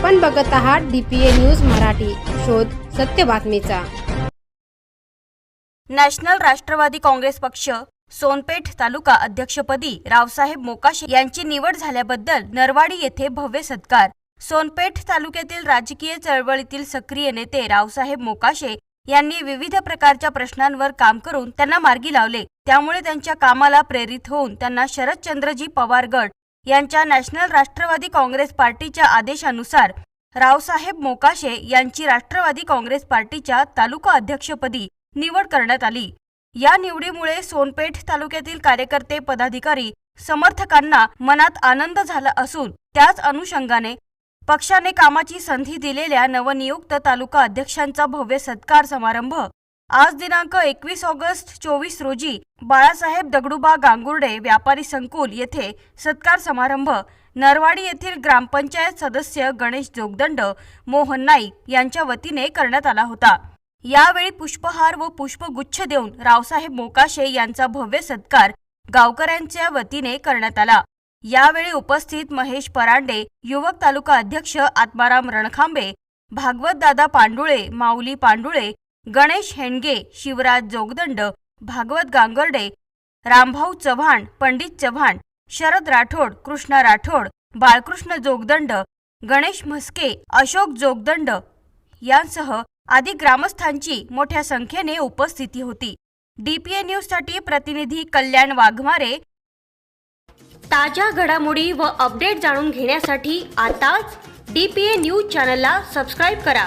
आपण बघत आहात डीपीए न्यूज मराठी. शोध सत्य बातमीचा. नॅशनल राष्ट्रवादी काँग्रेस पक्ष सोनपेठ तालुका अध्यक्षपदी रावसाहेब मोकाशे यांची निवड झाल्याबद्दल नरवाडी येथे भव्य सत्कार. सोनपेठ तालुक्यातील राजकीय चळवळीतील सक्रिय नेते रावसाहेब मोकाशे यांनी विविध प्रकारच्या प्रश्नांवर काम करून त्यांना मार्गी लावले. त्यामुळे त्यांच्या कामाला प्रेरित होऊन त्यांना शरदचंद्रजी पवार गट यांच्या नॅशनल राष्ट्रवादी काँग्रेस पार्टीच्या आदेशानुसार रावसाहेब मोकाशे यांची राष्ट्रवादी काँग्रेस पार्टीच्या तालुका अध्यक्षपदी निवड करण्यात आली. या निवडीमुळे सोनपेठ तालुक्यातील कार्यकर्ते पदाधिकारी समर्थकांना मनात आनंद झाला असून त्याच अनुषंगाने पक्षाने कामाची संधी दिलेल्या नवनियुक्त तालुका अध्यक्षांचा भव्य सत्कार समारंभ आज दिनांक एकवीस ऑगस्ट चोवीस रोजी बाळासाहेब दगडूबा गांगुर्डे व्यापारी संकुल येथे सत्कार समारंभ. नरवाडी येथील ग्रामपंचायत सदस्य गणेश जोगदंड मोहन नाईक यांच्या वतीने करण्यात आला होता. यावेळी पुष्पहार व पुष्पगुच्छ देऊन रावसाहेब मोकाशे यांचा भव्य सत्कार गावकऱ्यांच्या वतीने करण्यात आला. यावेळी उपस्थित महेश परांडे युवक तालुका अध्यक्ष आत्माराम रणखांबे भागवत दादा पांडुळे माऊली पांडुळे गणेश हेणगे शिवराज जोगदंड भागवत गांगर्डे रामभाऊ चव्हाण पंडित चव्हाण शरद राठोड कृष्णा राठोड बाळकृष्ण जोगदंड गणेश म्हस्के अशोक जोगदंड यांसह आदी ग्रामस्थांची मोठ्या संख्येने उपस्थिती होती. डीपीए न्यूजसाठी प्रतिनिधी कल्याण वाघमारे. ताज्या घडामोडी व अपडेट जाणून घेण्यासाठी आताच डीपीए न्यूज चॅनलला सबस्क्राईब करा.